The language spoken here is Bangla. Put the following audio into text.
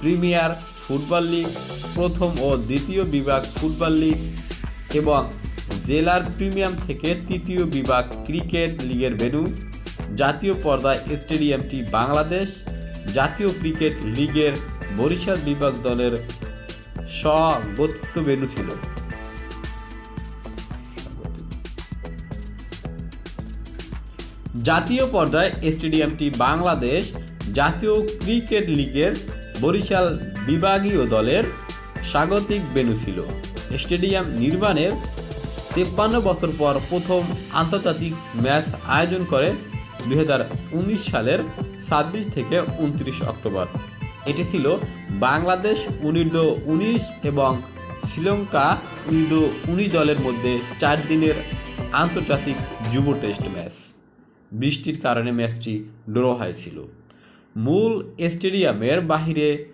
প্রিমিয়ার ফুটবল লিগ, প্রথম ও দ্বিতীয় বিভাগ ফুটবল লিগ এবং জেলার প্রিমিয়াম থেকে তৃতীয় বিভাগ ক্রিকেট লিগের ভেন্যু, জাতীয় পর্দায় স্টেডিয়ামটি বাংলাদেশ, জাতীয় ক্রিকেট লিগের বরিশাল বিভাগ দলের স্বগঠিত ভেন্যু ছিল। জাতীয় পর্যায়ে স্টেডিয়ামটি বাংলাদেশ জাতীয় ক্রিকেট লিগের বরিশাল বিভাগীয় দলের স্বাগতিক বেনু ছিল। স্টেডিয়াম নির্মাণের তেপ্পান্ন বছর পর প্রথম আন্তর্জাতিক ম্যাচ আয়োজন করে দু হাজার উনিশ সালের ছাব্বিশ থেকে উনত্রিশ অক্টোবর। এটি ছিল বাংলাদেশ অনূর্ধ্ব উনিশ এবং শ্রীলঙ্কা অনূর্ধ্ব উনিশ দলের মধ্যে চার দিনের আন্তর্জাতিক যুব টেস্ট ম্যাচ। বৃষ্টির কারণে ম্যাচটি ড্র হয়েছিল। মূল স্টেডিয়ামের বাহিরে।